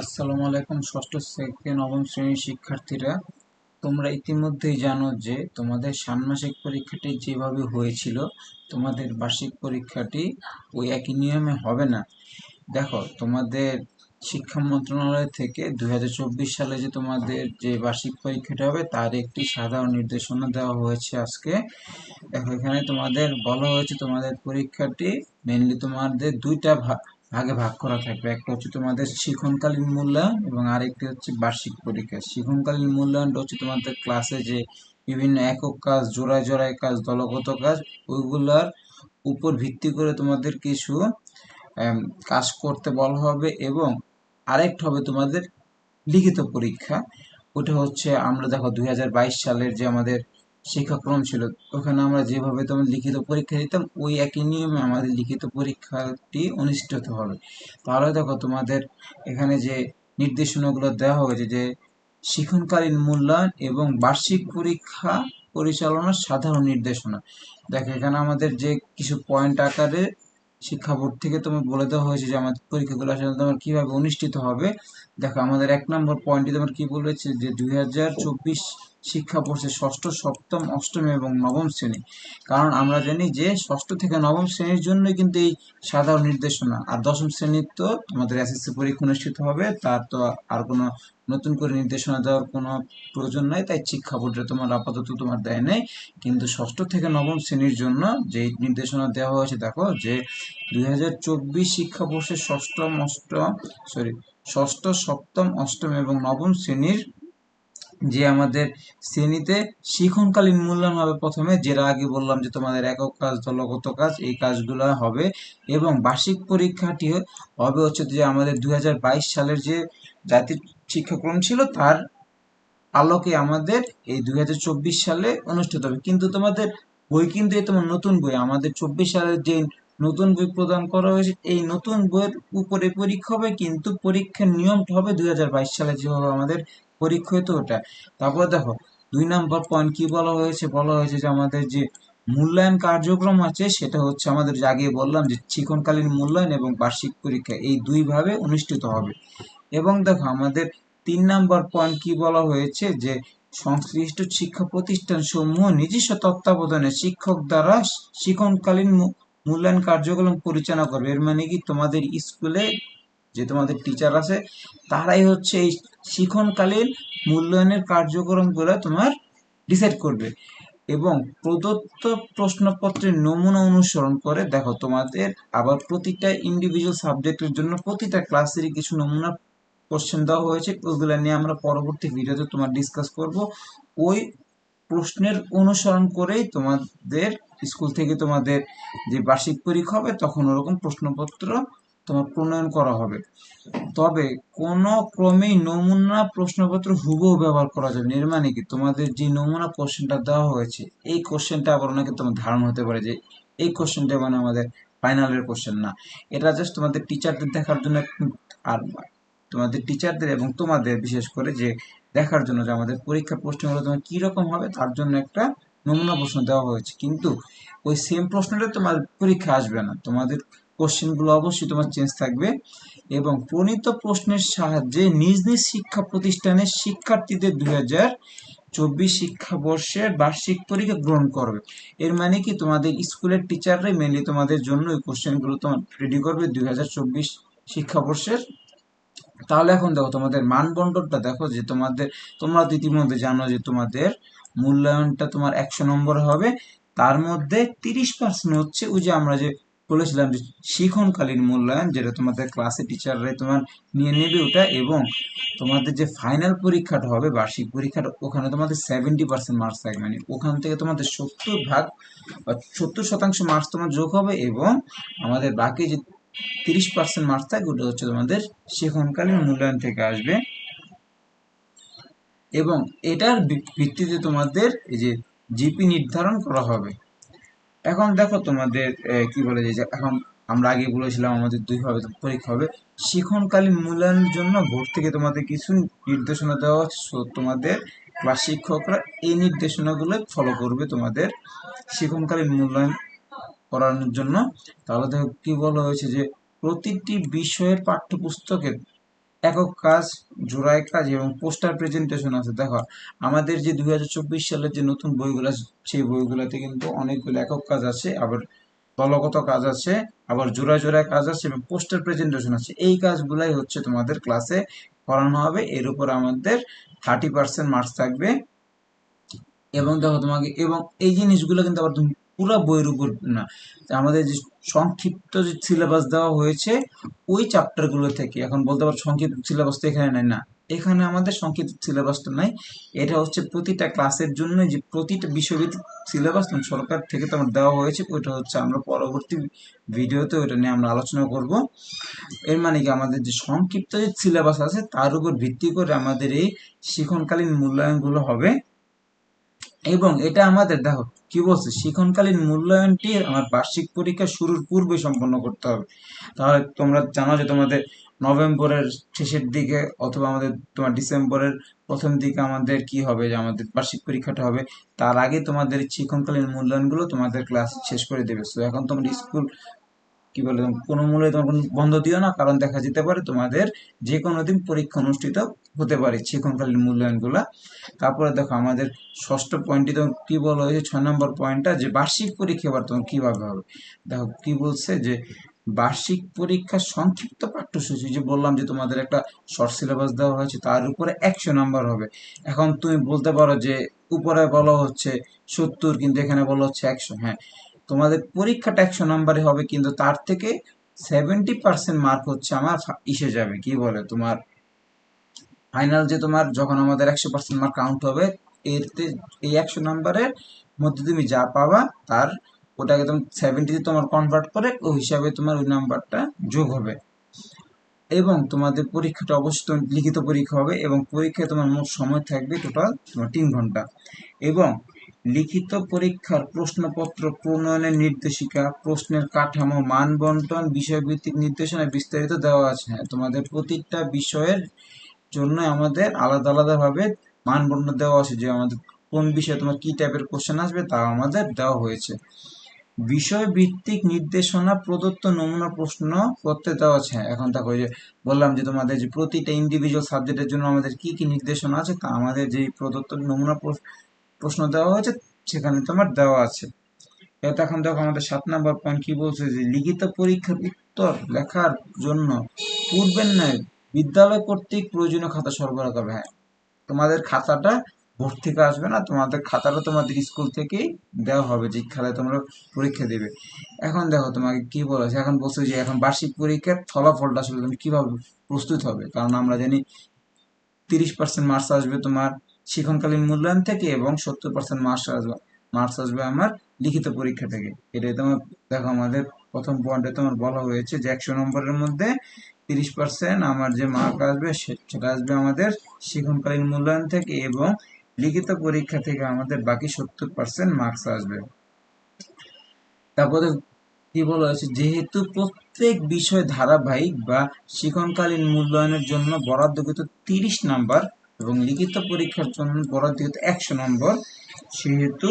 আসসালামু আলাইকুম, ষষ্ঠ থেকে নবম শ্রেণির শিক্ষার্থীরা। তোমরা ইতিমধ্যেই জানো যে তোমাদের ষান্মাসিক পরীক্ষাটি যেভাবে হয়েছিল, তোমাদের বার্ষিক পরীক্ষাটি ওই একই নিয়মে হবে না। দেখো, তোমাদের শিক্ষা মন্ত্রণালয় থেকে দু হাজার চব্বিশ সালে যে তোমাদের যে বার্ষিক পরীক্ষাটা হবে, তার একটি সাধারণ নির্দেশনা দেওয়া হয়েছে আজকে। দেখো, এখানে তোমাদের বলা হয়েছে তোমাদের পরীক্ষাটি মেনলি তোমাদের দুইটা ভাগ ভাগে করা থাকবে। একটা হচ্ছে তোমাদের শিখনকালীন মূল্যায়ন এবং আরেকটি হচ্ছে বার্ষিক পরীক্ষা। শিখনকালীন মূল্যায়নটা হচ্ছে তোমাদের ক্লাসে যে বিভিন্ন একক কাজ, জোড়ায় জোড়ায় কাজ, দলগত কাজ, ওইগুলোর উপর ভিত্তি করে তোমাদের কিছু কাজ করতে বলা হবে এবং আরেকটা হবে তোমাদের লিখিত পরীক্ষা। ওটা হচ্ছে আমরা দেখো দুই হাজার বাইশ সালের যে আমাদের শিক্ষাক্রম ছিল। ওখানে আমরা যেভাবে তোমার লিখিত পরীক্ষা দিতাম, ওই একই নিয়মে আমাদের লিখিত পরীক্ষাটি অনুষ্ঠিত হবে। তাহলে দেখো তোমাদের এখানে যে নির্দেশনাগুলো দেওয়া হয়েছে যে শিক্ষণকালীন মূল্যায়ন এবং বার্ষিক পরীক্ষা পরিচালনার সাধারণ নির্দেশনা। দেখো এখানে আমাদের যে কিছু পয়েন্ট আকারে শিক্ষা বোর্ড থেকে তোমার বলে দেওয়া হয়েছে যে আমাদের পরীক্ষাগুলো আসলে তোমার কীভাবে অনুষ্ঠিত হবে। দেখো আমাদের এক নম্বর পয়েন্টটি তোমার কী বলেছে যে দুই শিক্ষা পড়ছে ষষ্ঠ, সপ্তম, অষ্টম এবং নবম শ্রেণি। কারণ আমরা জানি যে ষষ্ঠ থেকে নবম শ্রেণির জন্যই কিন্তু এই সাধারণ নির্দেশনা। আর দশম শ্রেণির তো তোমাদের এসএসসি পরীক্ষা অনুষ্ঠিত হবে, তার তো আর কোনো নতুন করে নির্দেশনা দেওয়ার কোনো প্রয়োজন নাই, তাই শিক্ষা বোর্ডে তোমার আপাতত তোমার দেয় নেই। কিন্তু ষষ্ঠ থেকে নবম শ্রেণির জন্য যে নির্দেশনা দেওয়া হয়েছে, দেখো যে দুই হাজার চব্বিশ শিক্ষাবর্ষের ষষ্ঠম, অষ্টম সরি ষষ্ঠ, সপ্তম, অষ্টম এবং নবম শ্রেণির যে আমাদের শ্রেণীতে শিখনকালীন মূল্যায়ন হবে প্রথমে, যেটা আগে বললাম যে তোমাদের একক কাজ, দলগত কাজ, এই কাজগুলো হবে। এবং বার্ষিক পরীক্ষাটি হবে হচ্ছে যে আমাদের দু হাজার বাইশ সালের যে জাতীয় শিক্ষাক্রম ছিল, তার আলোকে আমাদের এই দুই হাজার চব্বিশ সালে অনুষ্ঠিত হবে। কিন্তু তোমাদের বই কিন্তু এই তোমার নতুন বই। আমাদের চব্বিশ সালের যে নতুন বই প্রদান করা হয়েছে, এই নতুন বইয়ের উপরে পরীক্ষা হবে, কিন্তু পরীক্ষার নিয়মটা হবে দুই হাজার বাইশ সালে। যেভাবে আমাদের পরীক্ষা হতো ওটা। তারপর দেখো, দুই নম্বর পয়েন্ট কি বলা হয়েছে? বলা হয়েছে যে আমাদের যে মূল্যায়ন কার্যক্রম আছে, সেটা হচ্ছে আমাদের আগে বললাম যে শিক্ষণকালীন মূল্যায়ন এবং বার্ষিক পরীক্ষা, এই দুইভাবে অনুষ্ঠিত হবে। এবং দেখো, আমাদের তিন নম্বর পয়েন্ট কি বলা হয়েছে? যে সংশ্লিষ্ট শিক্ষা প্রতিষ্ঠান সমূহ নিজস্ব তত্ত্বাবধানে শিক্ষক দ্বারা শিক্ষণকালীন মূল্যায়ন কার্যক্রম পরিচালনা করবে। এর মানে কি? তোমাদের স্কুলে যে তোমাদের টিচার আছে, তারাই হচ্ছে এই শিখনকালীন মূল্যায়নের কার্যক্রমগুলো তোমার ডিসাইড করবে। এবং প্রদত্ত প্রশ্নপত্রের নমুনা অনুসরণ করে, দেখো তোমাদের আবার প্রতিটা ইন্ডিভিজুয়াল সাবজেক্টের জন্য প্রতিটা ক্লাসেরই কিছু নমুনা কোশ্চেন দেওয়া হয়েছে ওইগুলো নিয়ে আমরা পরবর্তী ভিডিওতে তোমার ডিসকাস করব। ওই প্রশ্নের অনুসরণ করেই তোমাদের স্কুল থেকে তোমাদের যে বার্ষিক পরীক্ষা হবে, তখন ওরকম প্রশ্নপত্র তোমার প্রণয়ন করা হবে। তবে কোন ক্রমেই নমুনা প্রশ্নপত্র হুবহু ব্যবহার করা যাবে এর মানে কি? তোমাদের যে নমুনা কোশ্চেনটা দেওয়া হয়েছে, এই কোশ্চেনটা আবার অনেকে তোমার ধারণ হতে পারে যে এই কোশ্চেনটা মানে আমাদের ফাইনালের কোশ্চেন না। এটা জাস্ট তোমাদের টিচারদের দেখার জন্য আর তোমাদের টিচারদের এবং তোমাদের বিশেষ করে যে দেখার জন্য যে আমাদের পরীক্ষার প্রশ্নগুলো তোমার কীরকম হবে, তার জন্য একটা নমুনা প্রশ্ন দেওয়া হয়েছে। কিন্তু ওই সেম প্রশ্নটা তোমার পরীক্ষা আসবে না। তোমাদের কোশ্চেনগুলো অবশ্যই তোমার চেঞ্জ থাকবে। এবং প্রণীত প্রশ্নের সাহায্যে নিজ নিজ শিক্ষা প্রতিষ্ঠানের শিক্ষার্থীদের দুই হাজার চব্বিশ শিক্ষাবর্ষের বার্ষিক পরীক্ষা গ্রহণ করবে। এর মানে কি? তোমাদের স্কুলের টিচাররাই মেনলি তোমাদের জন্য ওই কোশ্চেনগুলো তোমার রেডি করবে দুই হাজার চব্বিশ শিক্ষাবর্ষের। তাহলে এখন দেখো তোমাদের মানবন্টনটা দেখো যে তোমাদের, তোমরা ইতিমধ্যে জানো যে তোমাদের মূল্যায়নটা তোমার একশো নম্বর হবে। তার মধ্যে তিরিশ পার্সেন্ট হচ্ছে ওই যে আমরা যে বলেছিলাম যে শিখনকালীন মূল্যায়ন, যেটা তোমাদের ক্লাসে টিচাররাই তোমার নিয়ে নেবে ওটা এবং তোমাদের যে ফাইনাল পরীক্ষাটা হবে, বার্ষিক পরীক্ষাটা, ওখানে তোমাদের সেভেন্টি পার্সেন্ট মার্কস থাকবে। মানে ওখান থেকে তোমাদের সত্তর ভাগ বা সত্তর শতাংশ মার্কস তোমার যোগ হবে এবং আমাদের বাকি যে তিরিশ পার্সেন্ট মার্কস থাকবে, ওটা হচ্ছে তোমাদের শিখনকালীন মূল্যায়ন থেকে আসবে। এবং এটার ভিত্তিতে তোমাদের এই যে জিপি নির্ধারণ করা হবে। এখন দেখো তোমাদের কি বলে যে এখন আমরা আগে বলেছিলাম আমাদের দুইভাবে পরীক্ষা হবে। শিক্ষণকালীন মূল্যায়নের জন্য বোর্ড থেকে তোমাদের কিছু নির্দেশনা দেওয়া তোমাদের ক্লাস শিক্ষকরা এই নির্দেশনাগুলো ফলো করবে তোমাদের শিক্ষণকালীন মূল্যায়ন করানোর জন্য। তাহলে দেখো কি বলা হয়েছে যে, প্রতিটি বিষয়ের পাঠ্যপুস্তকের একক কাজ, জোড়ায় কাজ এবং পোস্টার প্রেজেন্টেশন আছে। দেখো, আমাদের যে দু হাজার চব্বিশ সালের যে নতুন বইগুলো সেই বইগুলোতে কিন্তু অনেকগুলো একক কাজ আছে, আবার দলগত কাজ আছে, আবার জোড়ায় জোড়ায় কাজ আছে এবং পোস্টার প্রেজেন্টেশন আছে। এই কাজগুলাই হচ্ছে তোমাদের ক্লাসে করানো হবে। এর উপর আমাদের থার্টি পার্সেন্ট মার্কস থাকবে। এবং দেখো তোমাকে, এবং এই জিনিসগুলো কিন্তু আবার তুমি পুরো বইয়ের উপর না। আমাদের যে সংক্ষিপ্ত যে সিলেবাস দেওয়া হয়েছে, ওই চ্যাপ্টারগুলো থেকে, এখন বলতে পারো সংক্ষিপ্ত সিলেবাস তো এখানে নাই না। এখানে আমাদের সংক্ষিপ্ত সিলেবাসটা নাই। এটা হচ্ছে প্রতিটা ক্লাসের জন্য যে প্রতিটা বিষয়ভিত্তিক সিলেবাস সরকার থেকে তোমার দেওয়া হয়েছে, ওইটা হচ্ছে আমরা পরবর্তী ভিডিওতে ওইটা নিয়ে আমরা আলোচনা করব। এর মানে কি, আমাদের যে সংক্ষিপ্ত যে সিলেবাস আছে, তার উপর ভিত্তি করে আমাদের এই শিখনকালীন মূল্যায়নগুলো হবে। এবং এটা আমাদের, দেখো কি বলছে? শিক্ষণকালীন মূল্যায়নটি আমার বার্ষিক পরীক্ষা শুরুর পূর্বে সম্পন্ন করতে হবে। তাহলে তোমরা জানো যে তোমাদের নভেম্বরের শেষের দিকে অথবা আমাদের তোমার ডিসেম্বরের প্রথম দিকে আমাদের কি হবে? যে আমাদের বার্ষিক পরীক্ষাটা হবে। তার আগে তোমাদের শিক্ষণকালীন মূল্যায়নগুলো তোমাদের ক্লাস শেষ করে দেবে। সো এখন তোমরা স্কুল কি বলে কোনো মূল্যে তোমার কোনো বন্ধ দিও না, কারণ দেখা যেতে পারে তোমাদের যে কোনো দিন পরীক্ষা অনুষ্ঠিত হতে পারে শিক্ষণকালীন মূল্যায়নগুলা। তারপরে দেখো আমাদের ষষ্ঠ পয়েন্টটি তো কি বলা হয়েছে? ছয় নম্বর পয়েন্টটা যে বার্ষিক পরীক্ষা এবার তোমার কীভাবে হবে? দেখো কি বলছে যে বার্ষিক পরীক্ষার সংক্ষিপ্ত পাঠ্যসূচি, যে বললাম যে তোমাদের একটা শর্ট সিলেবাস দেওয়া হয়েছে, তার উপরে একশো নাম্বার হবে। এখন তুমি বলতে পারো যে উপরে বলা হচ্ছে সত্তর, কিন্তু এখানে বলা হচ্ছে একশো। হ্যাঁ তোমাদের পরীক্ষাটা একশো নাম্বারে হবে, কিন্তু তার থেকে সেভেন্টি পার্সেন্ট মার্ক হচ্ছে আমার ইসে যাবে। কি বলে? তোমার ফাইনাল যে তোমার যখন আমাদের একশো পার্সেন্ট মার্ক কাউন্ট হবে এতে এই একশো নাম্বারের মধ্যে তুমি যা পাবা, তার ওটাকে তুমি সেভেন্টিতে তোমার কনভার্ট করে ওই হিসাবে তোমার ওই নাম্বারটা যোগ হবে। এবং তোমাদের পরীক্ষাটা অবশ্যই লিখিত পরীক্ষা হবে এবং পরীক্ষায় তোমার মোট সময় থাকবে টোটাল তোমার তিন ঘণ্টা। এবং লিখিত পরীক্ষার প্রশ্নপত্র প্রণয়নের নির্দেশিকা প্রশ্নের কাঠামো মান বন্টন বিষয়ভিত্তিক নির্দেশনা বিস্তারিত দেওয়া আছে। হ্যাঁ তোমাদের প্রতিটা বিষয়ের জন্য আমাদের আলাদা আলাদাভাবে মান বন্টন দেওয়া আছে। যে আমাদের কোন বিষয়ে তোমার কি টাইপের কোশ্চেন আসবে তা আমাদের দেওয়া হয়েছে। বিষয় ভিত্তিক নির্দেশনা প্রদত্ত নমুনা প্রশ্ন করতে দেওয়া আছে। হ্যাঁ, এখন দেখো যে বললাম যে তোমাদের যে প্রতিটা ইন্ডিভিজুয়াল সাবজেক্টের জন্য আমাদের কি কি নির্দেশনা আছে তা আমাদের যে প্রদত্ত নমুনা প্রশ্ন দেওয়া হয়েছে, সেখানে তোমার দেওয়া আছে। এটা এখন দেখো আমাদের সাত নম্বর পয়েন্ট কি বলছে যে, লিখিত পরীক্ষার উত্তর লেখার জন্য পূর্বের ন্যায় বিদ্যালয় কর্তৃক প্রয়োজনীয় খাতা সরবরাহ করবে। হ্যাঁ তোমাদের খাতাটা বোর্ড থেকে আসবে না, তোমাদের খাতাটা তোমাদের স্কুল থেকেই দেওয়া হবে, যে খাতায় তোমরা পরীক্ষা দেবে। এখন দেখো তোমাকে কি বলেছে, এখন বলছে যে, এখন বার্ষিক পরীক্ষার ফলাফলটা আসলে তুমি কীভাবে প্রস্তুত হবে? কারণ আমরা জানি তিরিশ পার্সেন্ট মার্কস আসবে তোমার শিক্ষণকালীন মূল্যায়ন থেকে এবং সত্তর পার্সেন্ট মার্কস আসবে। মার্কস আসবে আমার লিখিত পরীক্ষা থেকে। এটাই তোমার, দেখো আমাদের প্রথম পয়েন্টে তোমার বলা হয়েছে যে একশো নম্বরের মধ্যে তিরিশ পার্সেন্ট আমার যে মার্ক আসবে সেটা আসবে আমাদের শিক্ষণকালীন মূল্যায়ন থেকে এবং লিখিত পরীক্ষা থেকে আমাদের বাকি সত্তর পার্সেন্ট মার্কস আসবে। তারপরে কি বলা হয়েছে? যেহেতু প্রত্যেক বিষয় ধারাবাহিক বা শিক্ষণকালীন মূল্যায়নের জন্য বরাদ্দকৃত তিরিশ নাম্বার এবং লিখিত পরীক্ষার জন্য বরাদ্দকৃত একশো নম্বর, সেহেতু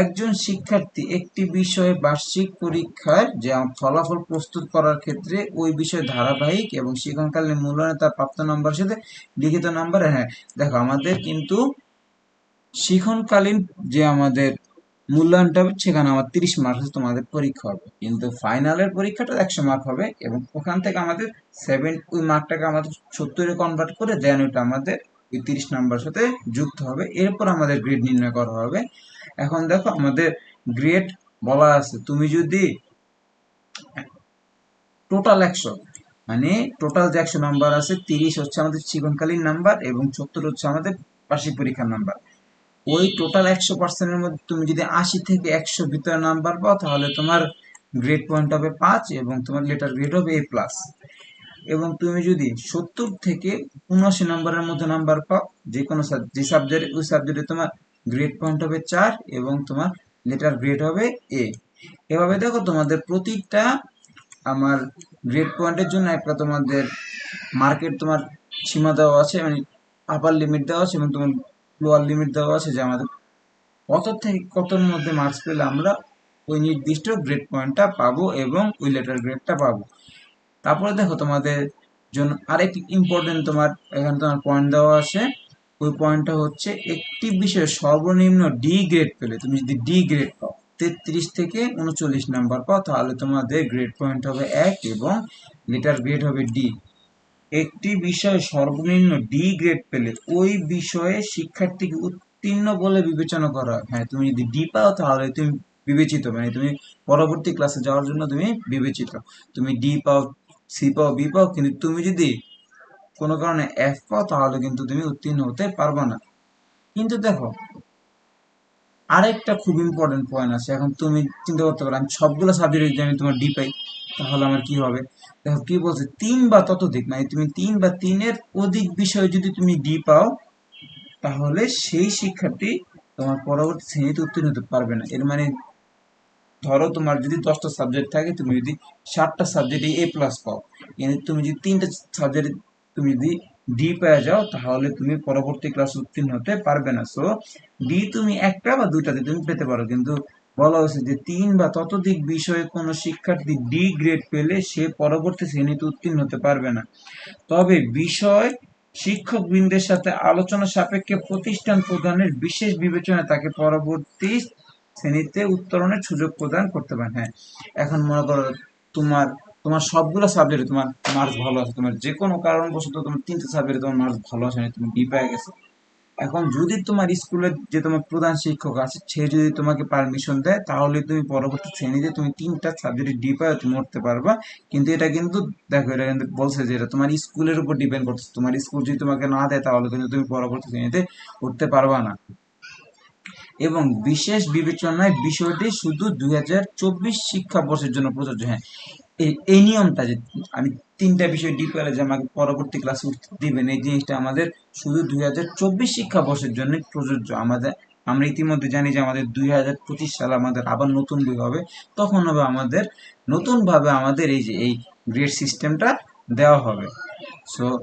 একজন শিক্ষার্থী একটি বিষয়ে বার্ষিক পরীক্ষার যে ফলাফল প্রস্তুত করার ক্ষেত্রে ওই বিষয় ধারাবাহিক এবং শিক্ষণকালীন মূল্যায়নে তার প্রাপ্ত নাম্বার সাথে লিখিত নাম্বার হ্যাঁ। দেখো, আমাদের কিন্তু শিক্ষণকালীন যে আমাদের মূল্যায়নটা হবে, সেখানে আমার তিরিশ মার্কস তোমাদের পরীক্ষা হবে। কিন্তু ফাইনালের পরীক্ষাটা একশো মার্ক হবে এবং ওখান থেকে আমাদের সেভেন ওই মার্কটাকে আমাদের সত্তরে কনভার্ট করে দেন, ওইটা আমাদের ওই তিরিশ নাম্বার সাথে যুক্ত হবে। এরপর আমাদের গ্রেড নির্ণয় করা হবে। এখন দেখো আমাদের গ্রেড বলা আছে, তুমি যদি টোটাল একশো মানে টোটাল যে একশো নাম্বার আছে, তিরিশ হচ্ছে আমাদের জীবনকালীন নাম্বার এবং সত্তর হচ্ছে আমাদের বার্ষিক পরীক্ষার নাম্বার। ওই টোটাল একশো পার্সেন্টের মধ্যে তুমি যদি আশি থেকে একশো ভিতরে নাম্বার পাও, তাহলে তোমার গ্রেড পয়েন্ট হবে পাঁচ এবং তোমার লেটার গ্রেড হবে এ প্লাস এবং তুমি যদি সত্তর থেকে উনআশি নম্বরের মধ্যে নাম্বার পাও, যে কোনো যে সাবজেক্টে ওই সাবজেক্টে তোমার গ্রেড পয়েন্ট হবে চার এবং তোমার লেটার গ্রেড হবে এ এভাবে দেখো তোমাদের প্রতিটা আমার গ্রেড পয়েন্টের জন্য একটা তোমাদের মার্কেট তোমার সীমা দেওয়া আছে মানে আপার লিমিট দেওয়া আছে এবং তোমার লোয়ার লিমিট দেওয়া আছে যে আমাদের কত থেকে কতর মধ্যে মার্কস পেলে আমরা ওই নির্দিষ্ট গ্রেড পয়েন্টটা পাবো এবং ওই লেটার গ্রেডটা পাবো। তারপরে দেখো তোমাদের জন্য আরেকটি ইম্পর্টেন্ট তোমার, এখানে তোমার পয়েন্ট দেওয়া আছে। ওই পয়েন্টটা হচ্ছে একটি বিষয়ে সর্বনিম্ন ডি গ্রেড পেলে, তুমি যদি ডি গ্রেড পাও, তেত্রিশ থেকে উনচল্লিশ নাম্বার পাও, তাহলে তোমাদের গ্রেড পয়েন্ট হবে এক এবং লেটার গ্রেড হবে ডি একটি বিষয়ে সর্বনিম্ন ডি গ্রেড পেলে, ওই বিষয়ে শিক্ষার্থীকে উত্তীর্ণ বলে বিবেচনা করা হ্যাঁ। তুমি যদি ডি পাও, তাহলে তুমি বিবেচিত মানে তুমি পরবর্তী ক্লাসে যাওয়ার জন্য তুমি বিবেচিত। তুমি ডি পাও সি পাও, বি পাও, কিন্তু তুমি যদি কোনো কারণে এফ পাও, তাহলে কিন্তু তুমি উত্তীর্ণ হতে পারবে না। কিন্তু দেখো, আরেকটা খুব ইম্পর্টেন্ট পয়েন্ট আছে। এখন তুমি চিন্তা করতে পারো, আমি সবগুলো সাবজেক্টে যদি আমি তোমার ডি পাই, তাহলে আমার কি হবে? দেখো, কি বলছে? তিন বা ততোধিক মানে তুমি তিন বা তিনের অধিক বিষয়ে যদি তুমি ডি পাও, তাহলে সেই শিক্ষার্থী তোমার পরবর্তী শ্রেণীতে উত্তীর্ণ হতে পারবে না। এর মানে ধরো তোমার যদি দশটা সাবজেক্ট থাকে, তুমি যদি সাতটা সাবজেক্টে এ প্লাস পাও তুমি যদি তিনটা সাবজেক্টে তুমি যদি ডি পেয়ে যাও, তাহলে তুমি পরবর্তী ক্লাস উত্তীর্ণ হতে পারবে না। সো ডি তুমি একটা বা দুইটাতে তুমি পেতে পারো, কিন্তু বলা হয়েছে যে তিন বা ততোধিক বিষয়ে কোনো শিক্ষার্থী ডি গ্রেড পেলে সে পরবর্তী শ্রেণীতে উত্তীর্ণ হতে পারবে না। তবে বিষয় শিক্ষক বৃন্দের সাথে আলোচনা সাপেক্ষে প্রতিষ্ঠান প্রদানের বিশেষ বিবেচনায় তাকে পরবর্তী শ্রেণীতে উত্তরণের সুযোগ প্রদান করতে পারেন। হ্যাঁ এখন মনে করো তোমার তোমার সবগুলো সাবজেক্টে তোমার মার্কস ভালো আছে। তোমার যে কোনো কারণবশত তোমার তিনটে সাবজেক্টে তোমার মার্কস ভালো আছে না তুমি বি পেয়ে গেছো। এখন যদি তোমার স্কুলের যে তোমার প্রধান শিক্ষক আছে, সে যদি তোমাকে পারমিশন দেয়, তাহলে তুমি পরবর্তী শ্রেণীতে তুমি তিনটা সাবজেক্টে ডি পায় তুমি উঠতে পারবা। কিন্তু এটা কিন্তু, দেখো, এটা কিন্তু বলছে যে এটা তোমার স্কুলের উপর ডিপেন্ড করছে তোমার স্কুল যদি তোমাকে না দেয়, তাহলে কিন্তু তুমি পরবর্তী শ্রেণীতে উঠতে পারবা না। এবং বিশেষ বিবেচনায় বিষয়টি শুধু দুই হাজার চব্বিশ শিক্ষাবর্ষের জন্য প্রযোজ্য হ্যাঁ। এই- নিয়মটা যে আমি তিনটা বিষয় ডি পেলে যে আমাকে পরবর্তী ক্লাসে উঠতে দিবেন, এই জিনিসটা আমাদের শুধু দুই হাজার চব্বিশ শিক্ষাবর্ষের জন্য প্রযোজ্য। আমাদের, আমরা ইতিমধ্যে জানি যে আমাদের দুই হাজার পঁচিশ সালে আমাদের আবার নতুন বই হবে, তখন হবে আমাদের নতুনভাবে আমাদের এই যে, এই গ্রেড সিস্টেমটা দেওয়া হবে। সো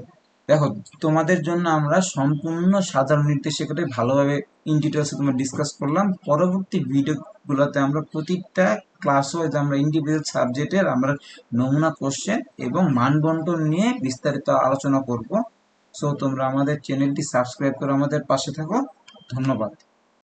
দেখো, তোমাদের জন্য আমরা সম্পূর্ণ সাধারণ নির্দেশিকাটাই ভালোভাবে ইন ডিটেলসে তোমরা ডিসকাস করলাম। পরবর্তী ভিডিওগুলোতে আমরা প্রতিটা ক্লাস ওয়াইজ আমরা ইন্ডিভিজুয়াল সাবজেক্টের আমরা নমুনা কোশ্চেন এবং মানবন্টন নিয়ে বিস্তারিত আলোচনা করব। সো তোমরা আমাদের চ্যানেলটি সাবস্ক্রাইব করে আমাদের পাশে থাকো। ধন্যবাদ।